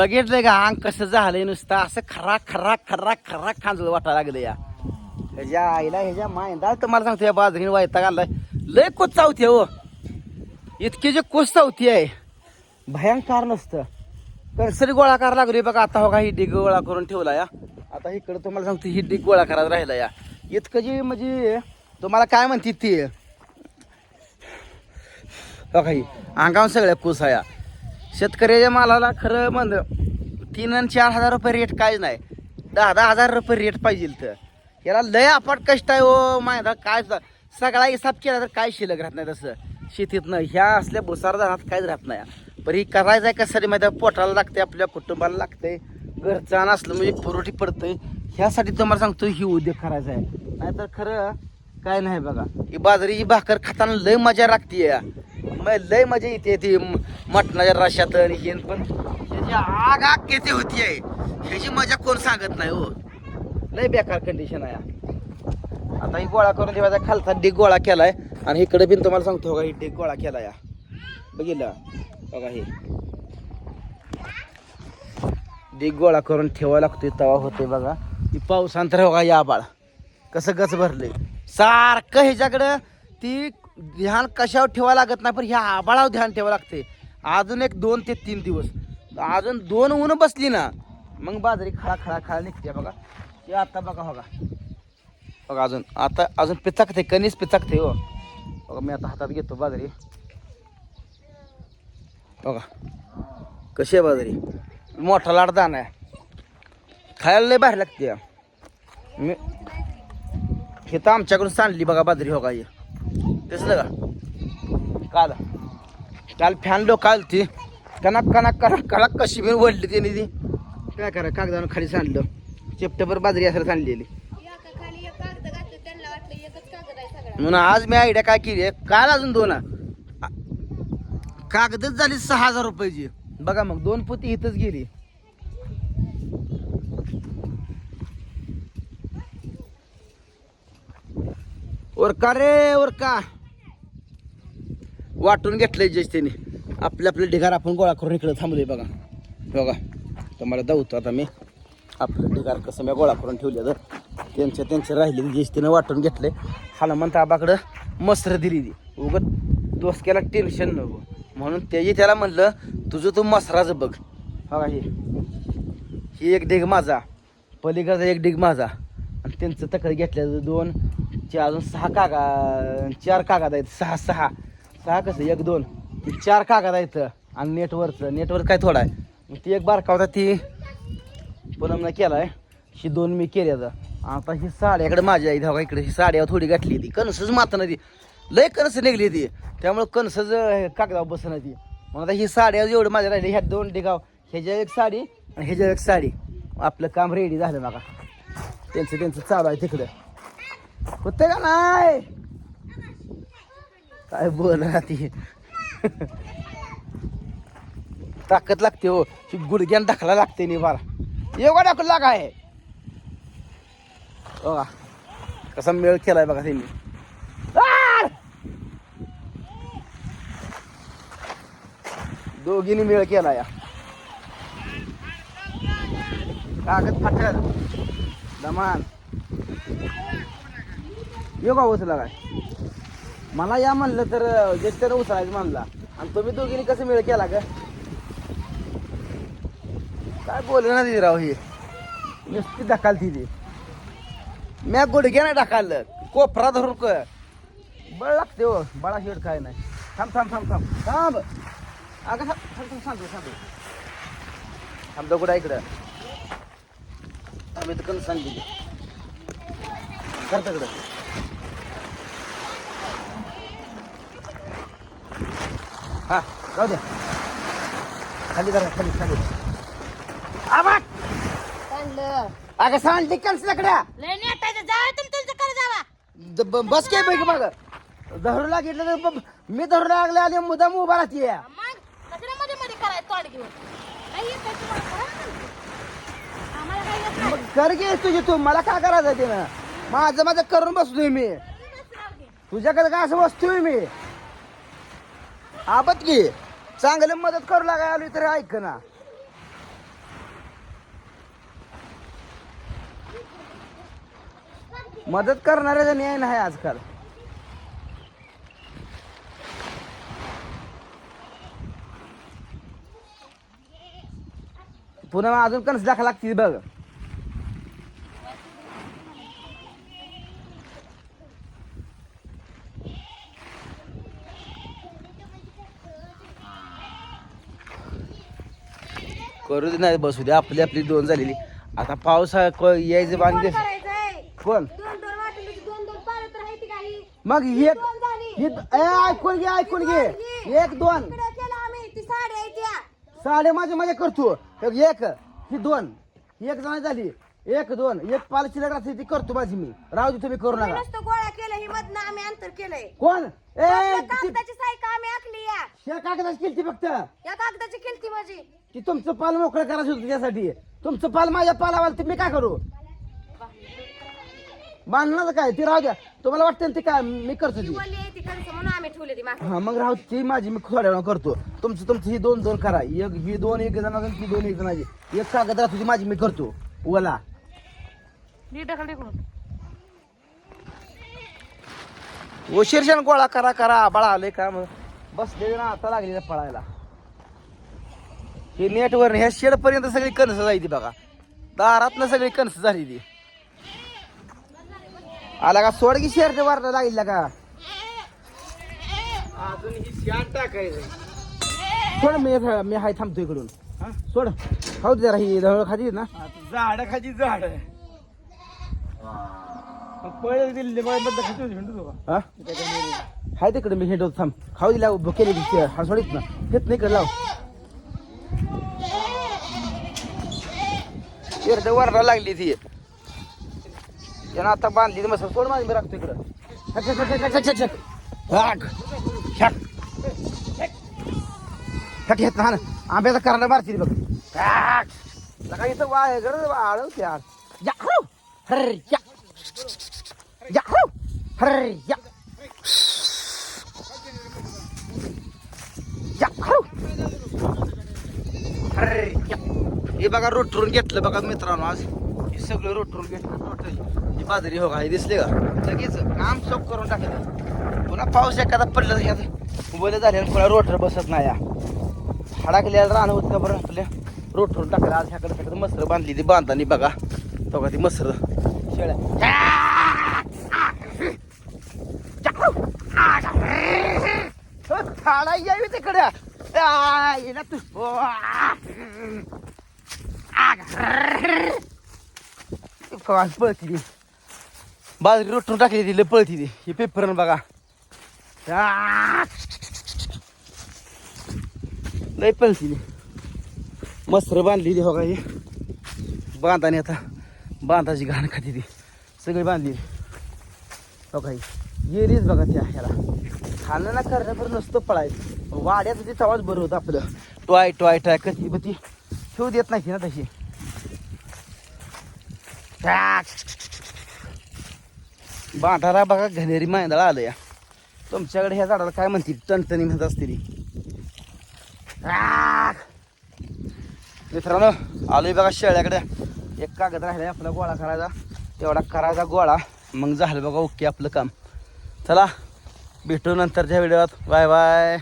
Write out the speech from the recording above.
बघितलंय का? अंग कसं झालंय नुसतं? असं खरा खरा खरा खरा खांजळ वाटायला लागलं या. ह्याच्या आईला ह्याच्या मायंदा तुम्हाला सांगतो या बाजरीने वायता आणलाय लय कोच चावते हो. इतकी जे कोच चावती आहे भयंकर नसतं. कणसरी गोळा करायला लागली बघा आता हो का ही डिग गोळा करून ठेवला या. आता इकडं तुम्हाला सांगतो ही डिग गोळा करायला राहिला या. इतकं जे म्हणजे तुम्हाला काय म्हणते ती? बघा ही अंगावर सगळ्या कुस आहे शेतकऱ्याच्या मालाला खरं म्हण तीन आणि चार हजार रुपये रेट काय नाही. दहा दहा हजार रुपये रेट पाहिजे तर याला लय अपाट कष्ट आहे हो माहिती काय सगळा हिसाब केला तर काय शिल्लक राहत नाही तसं. शेतीतनं ह्या असल्या भुसार धरणात काहीच राहत नाही. पण ही करायचं आहे कशासाठी माहिती आहे? पोटाला लागते आपल्या कुटुंबाला लागते घरचा असलं म्हणजे पुरवठी पडतंय. ह्यासाठी तुम्हाला सांगतो ही उद्योग करायचा आहे. नाहीतर खरं काय नाही बघा. ही बाजरीची भाकर खाताना लय मजा लागते या मग लय मजा येते ती मटणाच्या रशात आणि हे पण. ह्याची आग आग किती होती आहे ह्याची मजा कोण सांगत नाही हो. लय बेकार कंडिशन आहे आता ही गोळा करून ठेवायचा खालचा डिग गोळा केलाय. आणि इकडे बिन तुम्हाला सांगतो का ही डिग गोळा केला या बघितलं? बघा हे. डिग गोळा करून ठेवायला लागतोय तवा होते बघा. ती पावसांतर बघा या बाळ. कसं गच भरले सारखं ह्याच्याकडं ती ध्यान कशावर ठेवावं लागत नाही पण ह्या आबाळावर ध्यान ठेवावं लागते. अजून एक दोन ते तीन दिवस. अजून दोन ऊन बसली ना मग बाजरी खळा खळा खळा निघते बघा. हे आता बघा बघा. बघा अजून आता अजून पिचकते कणीस पिचकते हो. बघा मी आता हातात घेतो बाजरी. बघा. कशी आहे बाजरी? मोठा लाड दाणा आहे खायला लय बाहेर लागते. मी हे तर आमच्याकडून सांडली बघा बाजरी हो का दिसलं का? काल. काल फॅन लोक आलती. कणाक कणाक कणाक कनाक कशी मी वडली तिने ती. काय करा कागदानं खाली सांडलं. चेपटभर बाजरी असायला सांडलेली म्हणून आज मी आयडिया काय केली? आहे काल अजून दोन. आ- कागदच झाली सहा हजार रुपयाची. बघा मग दोन पोती इथंच गेली. ओरका रे ओरका. वाटून घेतलंय जस त्याने. आपले आपले ढिगार आपण गोळा करून इकडे थांबलोय बघा. बघा तुम्हाला दावतो आता मी. आपलं ढिगार कसं मी गोळा करून ठेवले तर त्यांच्या त्यांच्या राहिले जेच त्यानं वाटून घेतले हनुमंत आबाकडं मसर दिली ती. उगत दोसक्याला टेन्शन नको. म्हणून त्याची त्याला म्हणलं तुझं तू मसराचं बघ. बघा हे. ही एक ढीग माझा. पलीकडचा एक ढीग माझा. आणि त्यांचं तक्रार घेतल्याचं दोन चार अजून सहा कागा चार कागद आहेत. सहा सहा. सहा कसं एक दोन. ती चार कागद आहेत आणि नेटवरचं नेटवर काय थोडा आहे. मग ती एक बारका होता ती पुनम केला आहे ही दोन मी केली आता. आता ही साड्याकडे माझी आई धावा इकडे ही साड्यावर थोडी गाठली ती. कणसच माताना ती. लय कणस निघली ती. त्यामुळं कणसच कागदावर बसणं ती. मग आता ही साड्या एवढं माझ्या राहिली. ह्या दोन डिगाव ह्याच्या एक साडी आणि ह्याच्या एक साडी. आपलं काम रेडी झालं बघा. त्यांचं त्यांचं चालू आहे तिकडं. होतंय का नाही? काय बोल ती? ताकद लागते हो. गुडघ्यान दाखला लागते नि बारा एवढा दाखल लागा आहे बघा. कसा मेळ केलाय बघा त्यांनी. दोघींनी मेळ केला या. कागद फाटल. दमान योगा उचला काय? मला या म्हणलं तर ज्येष्ठनं उचलायचं म्हणला. आणि तुम्ही दोघींनी कसं मिळ केला का काय बोललं ना तिथे राव हे. नुसती ढकाल तिथे म्या गुडघ्यानं ढकाललं. कोपरा धरून क बळ लागते हो. बळा शेड काय नाही. थांब थांब थांब थांब. थांब. अगं थांब थांब थांब सांगतो सांगतो थांब दगुडा इकडं. आम्ही तर कणं सांगितली. कर तिकडं हा जाऊ द्या खाली करा खाली खाली. आवाज चाललं अगं सांगते कणसल्याकड्या लय नेटायचं जावा तुम्ही तुमचं कर जावा. द- ब- बस काय पैकी मग. धरू लागेल तर ब- मी धरू लागले आले मुदाम उभा राहते मग. कशाला मध्ये मध्ये करायचं तोंड घेऊन. नाही येत आहे तुम्हाला करा ना. आम्हाला काही येत नाही. मग कर घे तुझी तू मला काय करायचं ते ना माझं माझं करून बसलोय मी. बस राहू दे. तुझ्याकडे काय असं बसतोय मी? आपत की. चांगले मदत करू लागाय आलो तर ऐक ना. मदत करणारे जण न्याय नाही आजकाल. पुन्हा अजून कणस दाखवा लागतील बघ. करू दे नाही बसू दे. आपली आपली दोन झालेली. आता पाऊस क- यायचं बांधले करायचंय. कोण? मग एक हे ए, ऐकून घे ऐकून घे. एक दोन. साडी माझे माझे करतो एक ही दोन. एक जण झाली. एक दोन. एक पाल शिल्लक राहते ती करतो माझी मी. राहू दे तुम्ही करू नका. गोळा केलं ही मधनं आम्ही अंतर केलंय. कोण? ए आपल्या ती- कागदाची सायका आम्ही आखली. या. त्या कागदाच केली फक्त. या कागदाची केलती माझी. ती तुमचं पाल मोकळं करायचं होतं त्यासाठी. तुमचं पाल माझ्या पालावाला ते मी काय करू? बांधणार काय? ती राहू द्या. तुम्हाला वाटतं ना ते काय? मी करतो ती ती. बोलली आहे ती खरंच म्हणून आम्ही ठेवली ती मागे. हा मग राहू ती माझी मी वेळा करतो. तुमचं तुमचं ही दोन दोन करा. एक ही दोन एक जण ती दोन एक जणाची एक कागद राहतो ती माझी मी करतो. ओला उशीरशान गोळा करा करा. बाळा आले का मग बसले ना आता लागले पळायला. हे नेटवर ह्या शेड पर्यंत सगळी कणस जायची बघा. दारातनं सगळी कणस झाली ती. आला का? सोड की शेड वारला लागली का? अजून ही शाट टाकायचं सोड मी मी हाय थांबतो इकडून. सोड. खाऊ दे जरा ही खाली ना. झाड खाली झाड. पहिले दिल्ली बद्दल खाली हिंडू का हाय तिकडे मी हेंडो थांब. खाऊ दिला उभं केली ती ना घेत नाही इकडे लाव. शेरड वरला लागली ती. त्यानं आता बांधली मस्त. सोड माझी मी राखतो इकडं. छक, छक, ना आंब्याचा करंडा मारती बघ. हाक. इथं वाय गरज वाळव यार. या हरो. हर या हर या हरो. हर या हे बघा रोटरून घेतलं बघा मित्रांनो आज. हे सगळं रोटरून घेतलं टोटल ही बाजरी हो का हे दिसले का? लगेच काम सोप करून टाकलं. पुन्हा पाऊस एखादा पडला तर ह्यात उभं झाले पुन्हा रोटर बसत नाही या. हडाकल्याला राहणं होतं का बरं आपल्या रोटरून टाकलं आज ह्याकडे सगळं मसर बांधली ती बांधतानी बघा. तो का ती मसर. शेळ्या. खाडा यावी तिकडे. ना तू. फवास पळती ती. बाजरी रोटून टाकली ती लय पळती ती. हे पेपर बघा. लय पळती ती. मस्त्र बांधलेली हो का बांधाने आता बांधाची घाण खाती ती. सगळी बांधली. हो काही गेलीच बघा त्या ह्याला. खाणं ना करणं बरं नसतं पळायचं. वाड्यात ते आवाज बरं होतं आपलं. टॉय टॉय टॉय कधी पण ती. ठेवू देत नाही ना तशी. बांधारा बघा घनेरी मांदळ आलं या तुमच्याकडे ह्या झाडाला काय म्हणतील? टणटणी म्हणत असतील. मित्रांनो आलोय बघा शेळ्याकडे. एक कागद राहिलाय आपला गोळा करायचा. तेवढा करायचा गोळा. मग झालं बघा ओके आपलं काम. चला भेटू नंतरच्या व्हिडिओत. Bye bye.